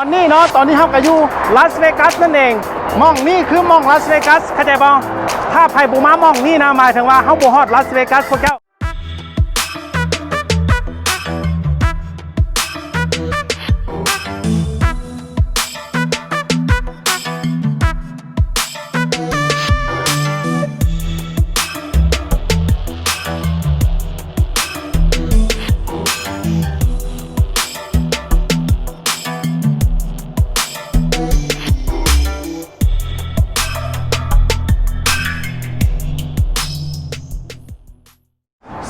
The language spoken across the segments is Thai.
ตอนนี้เนาะตอนนี้เราก็อยู่ลาสเวกัสนั่นเองมองนี่คือมองลาสเวกัสเข้าใจบ่ถ้าไผบ่มามองนี่นะหมายถึงว่าเฮาบ่ฮอดลาสเวกัสพวกเจ้า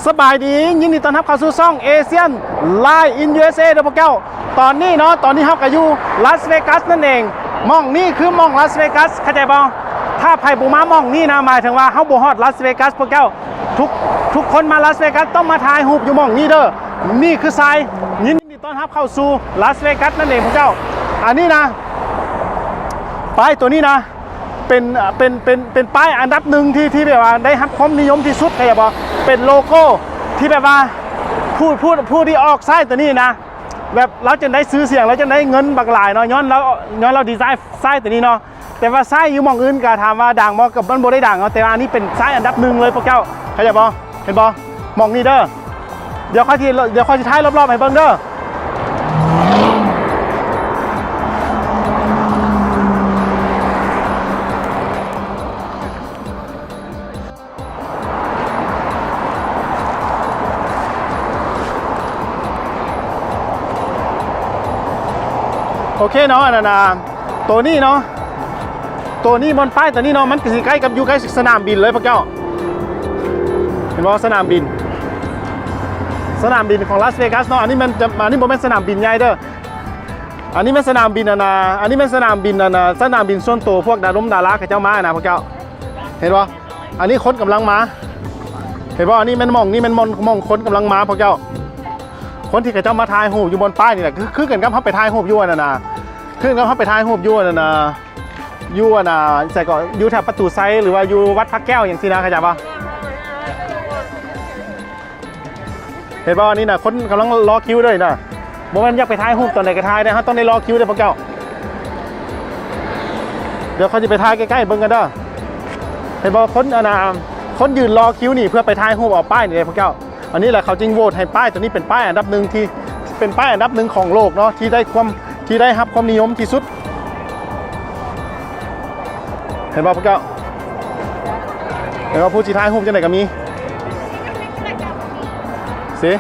สบายดี ยินดีต้อนรับเข้าสู่ช่องเอเชียนไลน์อินยูเอสเอเด้อพวกเจ้าตอนนี้เนาะตอนนี้เฮาก็อยู่ลาสเวกัสนั่นเองมองนี่คือมองลาสเวกัสเข้าใจบ่ถ้าไผบ่มามองนี่นะหมายถึงว่าเฮาบ่ฮอดลาสเวกัสพวกเจ้าทุกทุกคนมาลาสเวกัสต้องมาถ่ายรูปอยู่มองนี้เด้อนี่คือทรายยินดีต้อนรับเข้าสู่ลาสเวกัสนั่นเองพวกเจ้า อันนี้นะไปตัวนี้นะ เป็นเป็นเป็นเป็นป้ายอันดับหนึ่งที่ที่แบบว่าได้รับความนิยมที่สุดใครบอกเป็นโลโก้ที่แบบว่าผู้ผู้ผู้ที่ออกไส้ตัวนี้นะแบบเราจะได้ซื้อเสียงเราจะได้เงินบักหลายเนาะย้อนเราย้อนเราดีไซน์ไส้ตัวนี้เนาะแต่ว่าไส้อยู่มองอื่นก็ถามว่าดังบ่กับมันโบได้ดังเนาะแต่ว่าอันนี้เป็นไส้อันดับหนึ่งเลยพวกเจ้าเข้าใจบ่เห็นบ่มองนี้เด้อเดี๋ยวค่อยทีเดี๋ยวค่อยสิท้ายรอบๆให้เบิ่งเด้อ โอเคเนาะอันนั้นตัวนี้เนาะตัวนี้บนป้ายตัวนี้เนาะมันใกล้กับอยู่ใกล้สนามบินเลยพวกเจ้าเห็นว่าสนามบิน สนามบินของลาสเวกัสเนาะอันนี้มันจะอันนี้บ่แม่นสนามบินใหญ่เด้ออันนี้มันสนามบินอะนะอันนี้มันสนามบินอะนะสนามบินส่วนตัวพวกดารุมดาราเขาเจ้ามาอะนะพวกเจ้า เห็นป่อันนี้คนกำลังมา เห็นป่อันนี้แมันมองนี่แมันมองมองคนกำลังมาพวกเจ้า คนที่เขาเจ้ามาถ่ายรูปอยู่บนป้ายนี่แหละคือคือกันกับเขาไปถ่ายรูปยู่อะนะนะคือกันกับเขาไปถ่ายรูปยู่อะนะนะยู่อะนะใส่ก็อยู่แถวประตูไซหรือว่าอยู่วัดพระแก้วอย่างที่นะเข้าใจปะเห็นป่อันนี้นะคนกำลังรอคิวเลยนะโมเมนต์อยากไปถ่ายรูปตอนไหนก็ถ่ายนะฮะต้องได้รอคิวเลยพวกเจ้าเดี๋ยวเขาจะไปถ่ายใกล้ๆเบิ่งกันเด้อเห็นป่คนอนะคนยืนรอคิวนี่เพื่อไปถ่ายรูปเอาป้ายนี่เลยพวกเจ้า อันนี้แหละเขาจึงโหวตให้ป้ายตัวนี้เป็นป้ายอันดับหนึ่งที่เป็นป้ายอันดับหนึ่งของโลกเนาะที่ได้ความที่ได้รับความนิยมที่สุด เห็นป่ะพวกเจ้าเห็นป่ะผู้จีท้ายรูปจังไหนก็มีสิ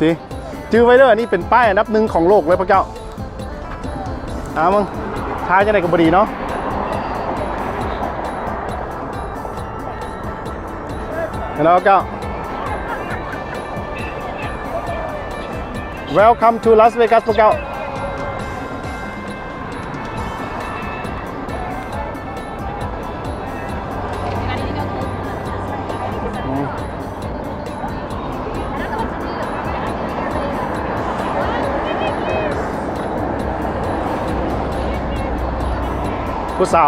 สิจื้อไว้เด้อนนี้เป็นป้ายอันดับหนึ่งของโลกเลยพวกเจ้าอ้ามึงท้ายจังไหนก็บดีเนาะ Hello เก้า Welcome to Las Vegas พวกเก้าอืมผู้สา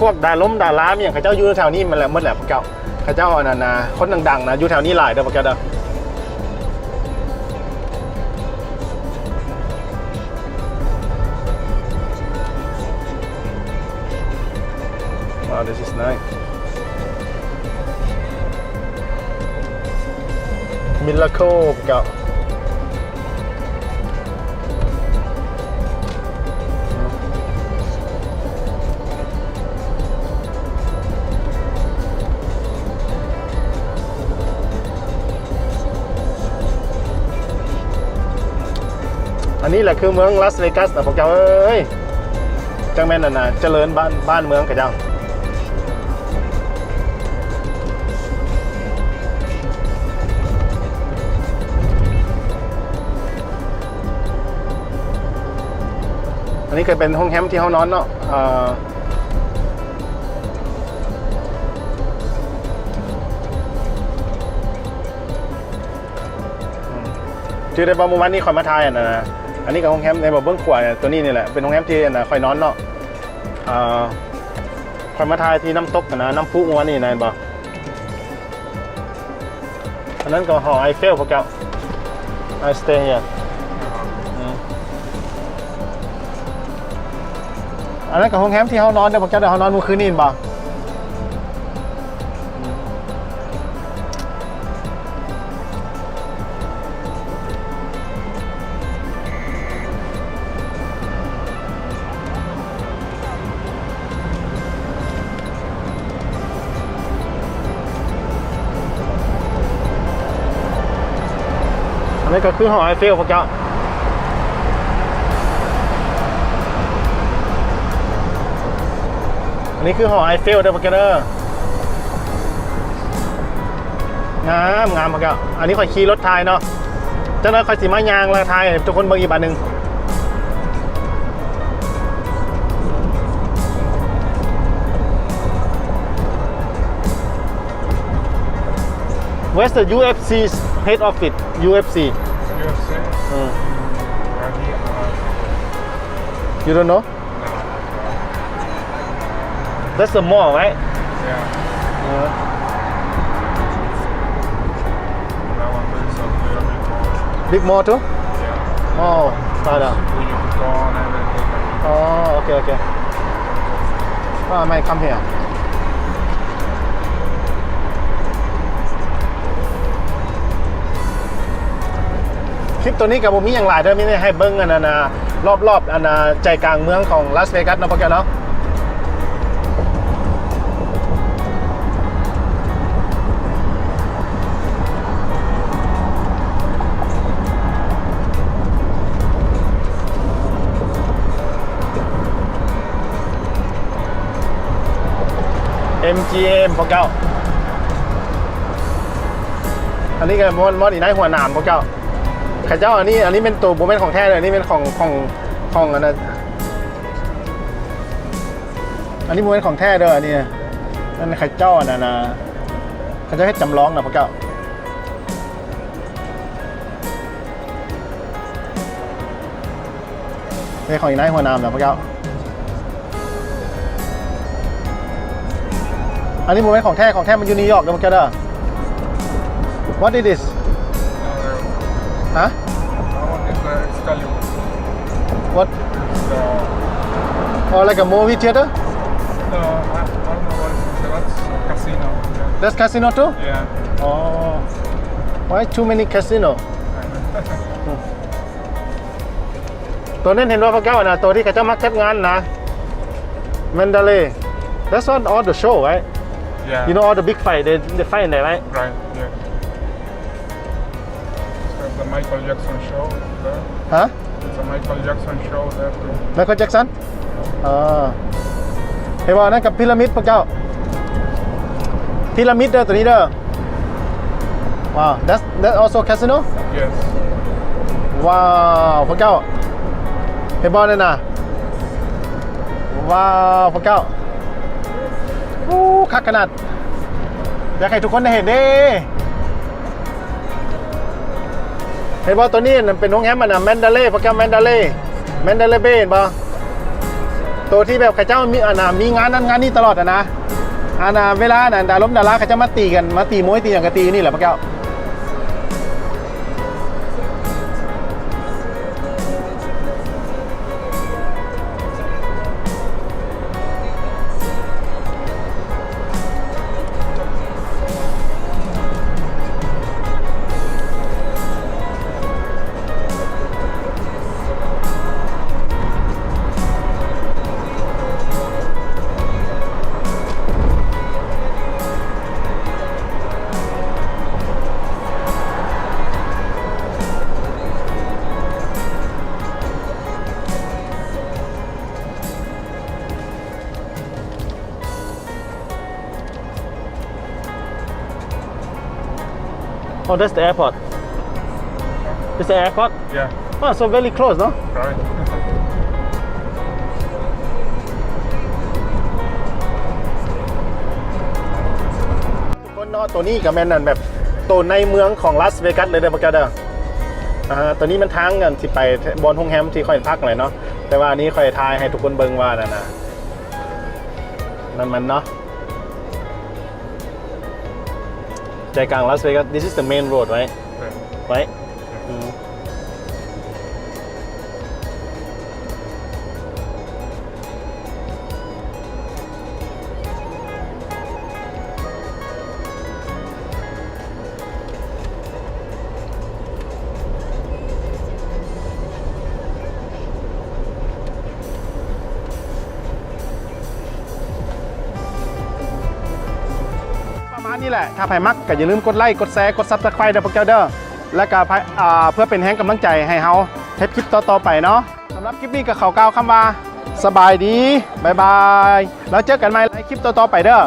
พวกเจ้าพวกดาล้มดาล้ามอย่างเขาเจ้าอยู่แถวนี้มันแหละหมดแหละพวกเจ้าเขาเจ้าอันนั้นนะคนดังๆนะอยู่แถวนี้หลายเด้อพวกเจ้าเด้อว้าว this is nice มิลลาโคพวกเจ้าันนี้แหละคือเมืองลาสเวกัสนะพวกเจ้าเอ้ยจังแม่นน่ะเจริญบ้านบ้านเมืองกระเจ้าอันนี้เคยเป็นห้องแฮมที่เขานอนเนาะจือได้บอมวันนี้คอยมาทายอะนะ อันนี้กับโรงแรมในบ่เบิ้องขวาเนี่ยตัวนี้นี่แหละเป็นโรงแรมที่นะคอยนอนเนาะอ่าคอยมาทายที่น้ำตกนะน้ำพุเมื่อวนนี่นะเห็นบ่อันนั้นก็หอไอเฟลพวกเจ้า I stay here อันนั้นกับโรงแรมที่เขานอนเดี๋ยวพวกเจ้าเดี๋ยวเขานอนเมื่อคืนนี่เห็นบ่ ก็คือหอไอเฟลพวกเจ้าอันนี้คือหอไอเฟลเด้อพวกเจ้าเด้องามงามพวกเจ้าอันนี้คอยขี่รถทายเนาะเจ้าน้าคอยสีมายางล้วทายทุกคนเบิ่งอีกบาทหนึ่งเวสต์ UFC head office UFC UFC? Mm. Randy Orton. You don't know? That's the mall, right? Yeah. yeah. Big mall too? Yeah. Oh, right up. Oh, okay, okay. Oh, I might come here. คลิปตัวนี้กับผมมีอย่างหลายเด้อมีได้ให้เบิ้งอันนั้นนะรอบๆอันนะใจกลางเมืองของลาสเวกัสเนาะพวกแกเนาะเอ็มจีเอ็มพวกเจ้าอันนี้ก็มอนมอนอีกได้หัวหนามพวกเจ้า ข้าเจ้าอันนี้อันนี้เป็นตัวโบเมนต์ของแท้เลยอันนี้เป็นของของของอันนั้นอันนี้โบเมนต์ของแท้เด้ออันนี้นั่นข้าเจ้าอันนั้นนะข้าเจ้าให้จำลองนะพวกเจ้านี่ของอีกได้หัวนามนะพวกเจ้าอันนี้โมเมนต์ของแท้ของแท้มันอยู่นิวยอร์กนะพวกเจ้าเด้อ What is this What The, or like a movie theater the, I, I don't know what it is. That's a casino. Yeah. That's casino too yeah. Oh Why too many casino ตัวนั้นเห็นว่าพวกเจ้านะตัวที่เขาเจ้ามักจัดงานนะ Mandalay That's not all the show right yeah. You know all the big fight they, they fight in there right Right, yeah. There's the Michael Jackson show there. ฮะ There's a Michael Jackson show there too. ไมเคิลแจ็คสันอ่าเห็นว่านั่นกับพีระมิดพวกเจ้าพีระมิดเด้อตัวนี้เด้อว้าว that's that also casino Yes. ว้าวพวกเจ้าเห็นบอลเลยนะว้าวพวกเจ้าอู้คักขนาดอยากให้ทุกคนได้เห็นเด้ ห็นป่ะตัวนี้มันเป็นโรงแรมมันนะแมนดาเล่พวกแกแมนดาเล่แมนดาเล่เบ้เห็นบะตัวที่แบบข้าเจ้ามีอะนะมีงานนั้นงานนี้ตลอดอะนะอานะเวลาน่ะดาล้มดาราข้าเจ้ามาตีกันมาตีมวยตีอย่างกะตีนี่แหละพวกเจ้า Oh, that's the airport. It's the airport. Yeah. Oh, so very close, no? Right. ทุกคนเนาะตัวนี้กับแมนนั่นแบบตัวในเมืองของลาสเวกัสเลยเด้อพวกเจ้าเด้ออ่าตัวนี้มันทางกันที่ไปบอลโฮงแฮมที่ค่อยพักเลยเนาะแต่ว่าอันนี้ค่อยทายให้ทุกคนเบิ่งว่านั่นนะนั่นมันเนาะ ใจกลางลาสเวกัส this is the main road right Yeah. right อืม นี้แหละ ถ้าใครมักก็อย่าลืมกดไลค์ กดแชร์ กดซับสไครต์เด้อพวกเจ้าเด้อ และก็เพื่อเป็นแรงกำลังใจให้เฮาเทปคลิปต่อๆไปเนาะสำหรับคลิปนี้ก็เขากล่าวคำว่าสบายดีบายบายแล้วเจอกันใหม่ในคลิปต่อๆไปเด้อ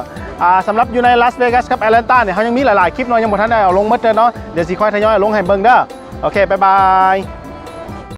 สำหรับอยู่ในลาสเวกัสกับแอตแลนตาเนี่ยเขายังมีหลายๆคลิปเนาะยังบ่ทันได้เอาลงมดเด้อเนาะเดี๋ยวสิค่อยทยอยลงให้เบิ่งเด้อโอเคบายบาย